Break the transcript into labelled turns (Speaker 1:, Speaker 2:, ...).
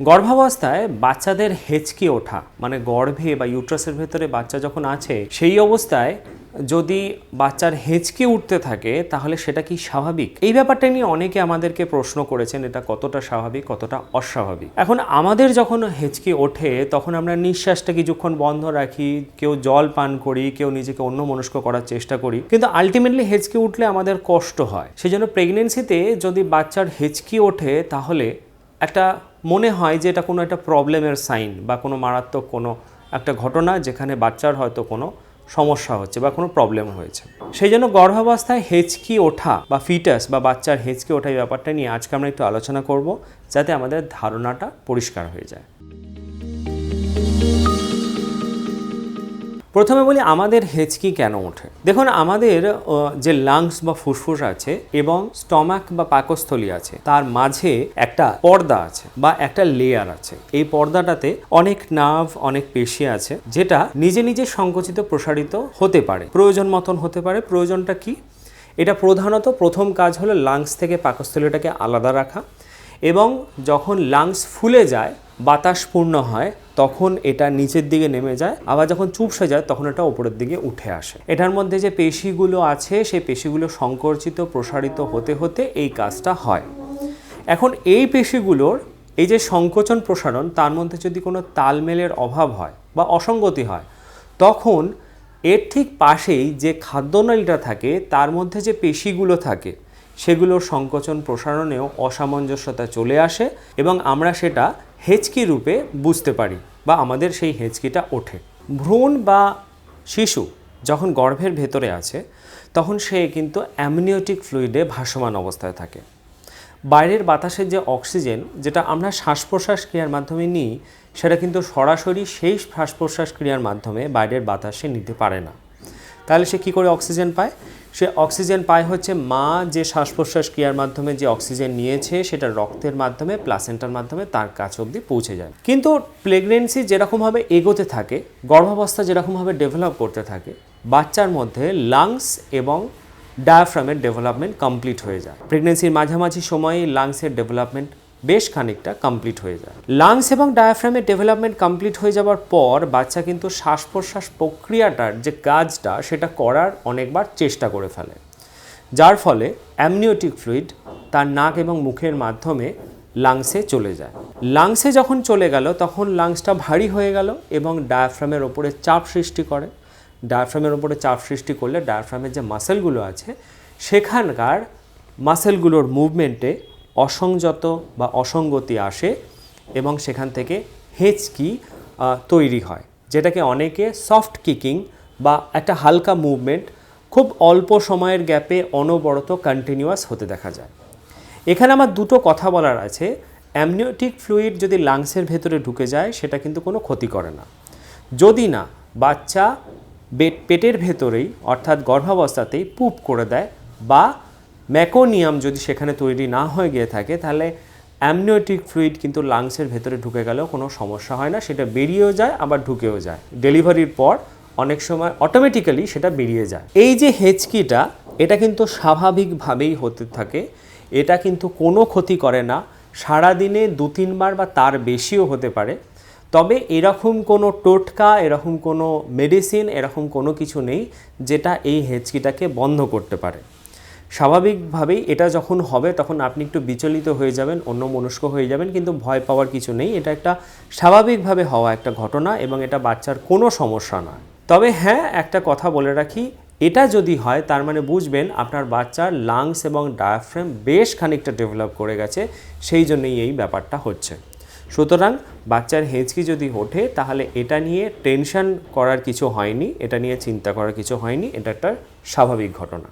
Speaker 1: গর্ভাবস্থায় বাচ্চাদের হেঁচকি ওঠা মানে গর্ভে বা ইউট্রাসের ভেতরে বাচ্চা যখন আছে, সেই অবস্থায় যদি বাচ্চার হেঁচকি উঠতে থাকে, তাহলে সেটা কি স্বাভাবিক? এই ব্যাপারটা নিয়ে অনেকে আমাদেরকে প্রশ্ন করেছেন, এটা কতটা স্বাভাবিক, কতটা অস্বাভাবিক? এখন আমাদের যখন হেঁচকি ওঠে, তখন আমরা নিঃশ্বাসটা কিছুক্ষণ বন্ধ রাখি, কেউ জল পান করি, কেউ নিজেকে অন্য মনস্ক করার চেষ্টা করি। কিন্তু আলটিমেটলি হেঁচকি উঠলে আমাদের কষ্ট হয়। সেই জন্য প্রেগনেন্সিতে যদি বাচ্চার হেঁচকি ওঠে, তাহলে একটা মনে হয় যে এটা কোনো একটা প্রবলেমের সাইন বা কোনো মারাত্মক কোনো একটা ঘটনা যেখানে বাচ্চার হয়তো কোনো সমস্যা হচ্ছে বা কোনো প্রবলেম হয়েছে। সেই জন্য গর্ভাবস্থায় হেঁচকি ওঠা বা ফিটাস বা বাচ্চার হেঁচকি ওঠা এই ব্যাপারটা নিয়ে আজকে আমরা একটু আলোচনা করব যাতে আমাদের ধারণাটা পরিষ্কার হয়ে যায়। প্রথমে বলি, আমাদের হেঁচকি কেন ওঠে? দেখুন, আমাদের যে লাংস বা ফুসফুস আছে এবং স্টমাক বা পাকস্থলী আছে, তার মাঝে একটা পর্দা আছে বা একটা লেয়ার আছে। এই পর্দাটাতে অনেক নার্ভ অনেক পেশি আছে, যেটা নিজে নিজে সংকুচিত, প্রসারিত হতে পারে। প্রয়োজন মতন হতে পারে। প্রয়োজনটা কি? এটা প্রধানত প্রথম কাজ হলো লাংস থেকে পাকস্থলীটাকে আলাদা রাখা এবং যখন লাংস ফুলে যায় বাতাস পূর্ণ হয়, তখন এটা নিচের দিকে নেমে যায়, আবার যখন চুপসে যায়, তখন এটা ওপরের দিকে উঠে আসে। এটার মধ্যে যে পেশিগুলো আছে, সেই পেশিগুলো সংকোচিত প্রসারিত হতে হতে এই কাজটা হয়। এখন এই পেশিগুলোর এই যে সংকোচন প্রসারণ, তার মধ্যে যদি কোনো তালমেলের অভাব হয় বা অসঙ্গতি হয়, তখন এর ঠিক পাশেই যে খাদ্যনালীটা থাকে, তার মধ্যে যে পেশিগুলো থাকে, সেগুলোর সংকোচন প্রসারণেও অসামঞ্জস্যতা চলে আসে এবং আমরা সেটা হেঁচকি রূপে বুঝতে পারি বা আমাদের সেই হেঁচকিটা ওঠে। ভ্রূণ বা শিশু যখন গর্ভের ভেতরে আছে, তখন সে কিন্তু অ্যামনিওটিক ফ্লুইডে ভাসমান অবস্থায় থাকে। বাইরের বাতাসের যে অক্সিজেন, যেটা আমরা শ্বাস প্রশ্বাস ক্রিয়ার মাধ্যমে নিই, সেটা কিন্তু সরাসরি সেই শ্বাস প্রশ্বাস ক্রিয়ার মাধ্যমে বাইরের বাতাসে নিতে পারে না। তাহলে সে কী করে অক্সিজেন পায়? সে অক্সিজেন পায় হচ্ছে মা যে শ্বাস প্রশ্বাস ক্রিয়ার মাধ্যমে যে অক্সিজেন নিয়েছে, সেটা রক্তের মাধ্যমে, প্লাসেন্টার মাধ্যমে তার কাছে অবধি পৌঁছে যায়। কিন্তু প্রেগনেন্সি যেরকমভাবে এগোতে থাকে, গর্ভাবস্থা যেরকমভাবে ডেভেলপ করতে থাকে, বাচ্চার মধ্যে লাংস এবং ডায়াফ্রামের ডেভেলপমেন্ট কমপ্লিট হয়ে যায়। প্রেগনেন্সির মাঝামাঝি সময়ে লাংসের ডেভেলপমেন্ট বেশ খানিকটা কমপ্লিট হয়ে যায়। লাংস এবং ডায়াফ্রামের ডেভেলপমেন্ট কমপ্লিট হয়ে যাওয়ার পর বাচ্চা কিন্তু শ্বাস প্রশ্বাস প্রক্রিয়াটার যে কাজটা সেটা করার অনেকবার চেষ্টা করে ফেলে। যার ফলে অ্যামনিওটিক ফ্লুইড তার নাক এবং মুখের মাধ্যমে লাংসে চলে যায়। লাংসে যখন চলে গেল তখন লাংসটা ভারী হয়ে গেল এবং ডায়াফ্রামের ওপরে চাপ সৃষ্টি করে। ডায়াফ্রামের ওপরে চাপ সৃষ্টি করলে ডায়াফ্রামের যে মাসেলগুলো আছে, সেখানকার মাসেলগুলোর মুভমেন্টে অসংযত বা অসঙ্গতি আসে এবং সেখান থেকে হেঁচকি তৈরি হয়, যেটাকে অনেকে সফট কিকিং বা একটা হালকা মুভমেন্ট খুব অল্প সময়ের গ্যাপে অনবরত কন্টিনিউয়াস হতে দেখা যায়। এখানে আমার দুটো কথা বলার আছে। অ্যামনিওটিক ফ্লুইড যদি লাংসের ভেতরে ঢুকে যায়, সেটা কিন্তু কোনো ক্ষতি করে না। যদি না, বাচ্চা পেটের ভেতরেই, অর্থাৎ গর্ভাবস্থাতেই পুপ করে দেয় বা ম্যাকোনিয়াম যদি সেখানে তৈরি না হয়ে গিয়ে থাকে, তাহলে অ্যামনিওটিক ফ্লুইড কিন্তু লাংসের ভেতরে ঢুকে গেলেও কোনো সমস্যা হয় না, সেটা বেরিয়েও যায়, আবার ঢুকেও যায়। ডেলিভারির পর অনেক সময় অটোমেটিক্যালি সেটা বেরিয়ে যায়। এই যে হেঁচকিটা এটা কিন্তু স্বাভাবিকভাবেই হতে থাকে। এটা কিন্তু কোনো ক্ষতি করে না, সারাদিনে দু তিনবার বা তার বেশিও হতে পারে। তবে এরকম কোনো টোটকা, এরকম কোনো মেডিসিন এরকম কোনো কিছু নেই, যেটা এই হেঁচকিটাকে বন্ধ করতে পারে। স্বাভাবিকভাবেই এটা যখন হবে, তখন আপনি একটু বিচলিত হয়ে যাবেন, অন্য মনস্ক হয়ে যাবেন, কিন্তু ভয় পাওয়ার কিছু নেই। এটা একটা স্বাভাবিকভাবে হওয়া একটা ঘটনা এবং এটা বাচ্চার কোনো সমস্যা নয়। তবে হ্যাঁ একটা কথা বলে রাখি, এটা যদি হয়, তার মানে বুঝবেন আপনার বাচ্চার লাংস এবং ডায়াফ্রেম বেশ খানিকটা ডেভেলপ করে গেছে, সেই জন্যই এই ব্যাপারটা হচ্ছে। সুতরাং বাচ্চার হেঁচকি যদি ওঠে, তাহলে এটা নিয়ে টেনশন করার কিছু হয়নি, এটা নিয়ে চিন্তা করার কিছু হয়নি, এটা একটা স্বাভাবিক ঘটনা।